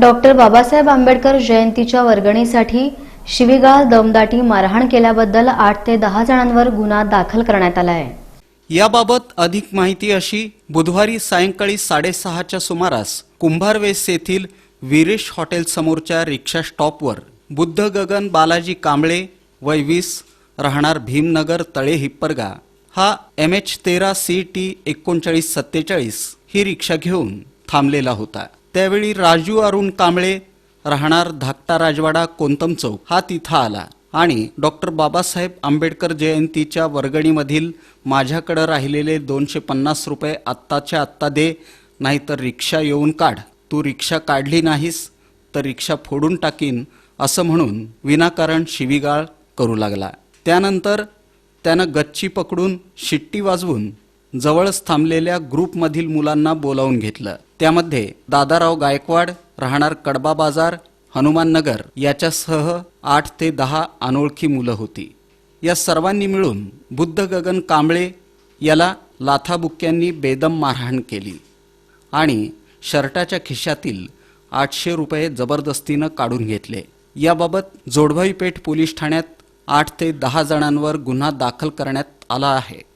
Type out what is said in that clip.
Doctor Babasaheb Ambedkar जयंतीच्या वर्गणीसाठी शिवीगाळ दमदाटी मारहाण केल्याबद्दल आठ ते दहा जणांवर गुन्हा दाखल करण्यात आला आहे. याबाबत अधिक माहिती अशी बुधवारी सायंकाळी साडेसहाच्या सुमारास कुंभारवेस येथील विरेश हॉटेल समोरच्या रिक्षा स्टॉपवर बुद्ध गगन बालाजी कांबळे वय वीस राहणार भीमनगर तळे हिप्परगा हा एम एच तेरा सी टी एकोणचाळीस सत्तेचाळीस ही रिक्षा घेऊन थांबलेला होता. त्यावेळी राजू अरुण कांबळे राहणार धाकटा राजवाडा कोंतम चौक. हा तिथं आला. आणि डॉक्टर बाबासाहेब आंबेडकर जयंतीच्या वर्गणीमधील माझ्याकडं राहिलेले दोनशे पन्नास रुपये आत्ताच्या आत्ता दे नाहीतर रिक्षा येऊन काढ. तू रिक्षा काढली नाहीस तर रिक्षा फोडून टाकीन असं म्हणून विनाकारण शिवीगाळ करू लागला. त्यानंतर त्यानं गच्ची पकडून शिट्टी वाजवून जवळच थांबलेल्या ग्रुपमधील मुलांना बोलावून घेतलं. त्यामध्ये दादाराव गायकवाड राहणार कडबा बाजार हनुमाननगर याच्यासह आठ ते दहा अनोळखी मुलं होती. या सर्वांनी मिळून बुद्ध गगन कांबळे याला लाथाबुक्क्यांनी बेदम मारहाण केली आणि शर्टाच्या खिशातील आठशे रुपये जबरदस्तीनं काढून घेतले. याबाबत जोडभाईपेठ पोलीस ठाण्यात आठ ते दहा जणांवर गुन्हा दाखल करण्यात आला आहे.